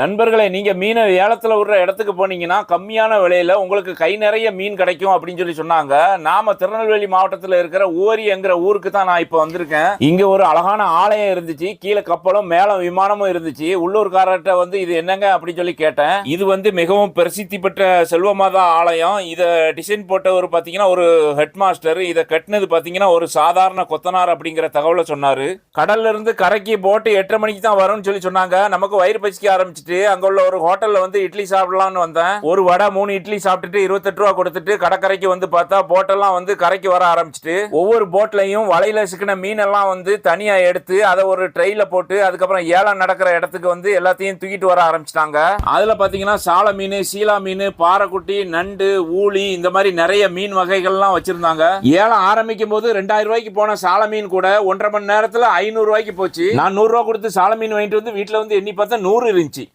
நண்பர்களே நீங்கள் மீனை ஏலத்தில் விடுற இடத்துக்கு போனீங்கன்னா கம்மியான விலையில் உங்களுக்கு கை நிறைய மீன் கிடைக்கும் அப்படின்னு சொல்லி சொன்னாங்க. நாம திருநெல்வேலி மாவட்டத்தில் இருக்கிற ஊரியங்கிற ஊருக்கு தான் நான் இப்போ வந்திருக்கேன். இங்கே ஒரு அழகான ஆலயம் இருந்துச்சு. கீழே கப்பலும் மேல விமானமும் இருந்துச்சு. உள்ளூர்காரர்கிட்ட வந்து இது என்னங்க? அப்படின்னு சொல்லி கேட்டேன். இது வந்து மிகவும் பிரசித்தி பெற்ற செல்வமாதா ஆலயம். இதை டிசைன் போட்டவர் பார்த்தீங்கன்னா ஒரு ஹெட் மாஸ்டர் இதை கட்டினது பார்த்தீங்கன்னா ஒரு சாதாரண கொத்தனார் அப்படிங்கிற தகவலை சொன்னார். கடல்ல இருந்து கரைக்கு போட்டு எட்டரை மணிக்கு தான் வரும்னு சொல்லி சொன்னாங்க. நமக்கு வயிறு பசிக்க குடிச்சிட்டு அங்க உள்ள ஒரு ஹோட்டல்ல வந்து இட்லி சாப்பிடலாம்னு வந்தேன். ஒரு வடை மூணு இட்லி சாப்பிட்டுட்டு இருபத்தெட்டு ரூபா கொடுத்துட்டு கடற்கரைக்கு வந்து பார்த்தா போட்டெல்லாம் வந்து கரைக்கு வர ஆரம்பிச்சிட்டு ஒவ்வொரு போட்லையும் வலையில சிக்கின மீன் எல்லாம் வந்து தனியா எடுத்து அதை ஒரு ட்ரெயில போட்டு அதுக்கப்புறம் ஏலம் நடக்கிற இடத்துக்கு வந்து எல்லாத்தையும் தூக்கிட்டு வர ஆரம்பிச்சிட்டாங்க. அதுல பாத்தீங்கன்னா சால மீன் சீலா மீன் பாறைக்குட்டி நண்டு ஊளி இந்த மாதிரி நிறைய மீன் வகைகள்லாம் வச்சிருந்தாங்க. ஏலம் ஆரம்பிக்கும் போது ரெண்டாயிரம் ரூபாய்க்கு போன சால மீன் கூட ஒன்றரை மணி நேரத்துல ஐநூறு ரூபாய்க்கு போச்சு. நான் நூறு ரூபா கொடுத்து சால மீன் வாங்கிட்டு வந்து வீட்டுல வந்து எண்ணி பார்த்தா நூறு இருந்துச்சு.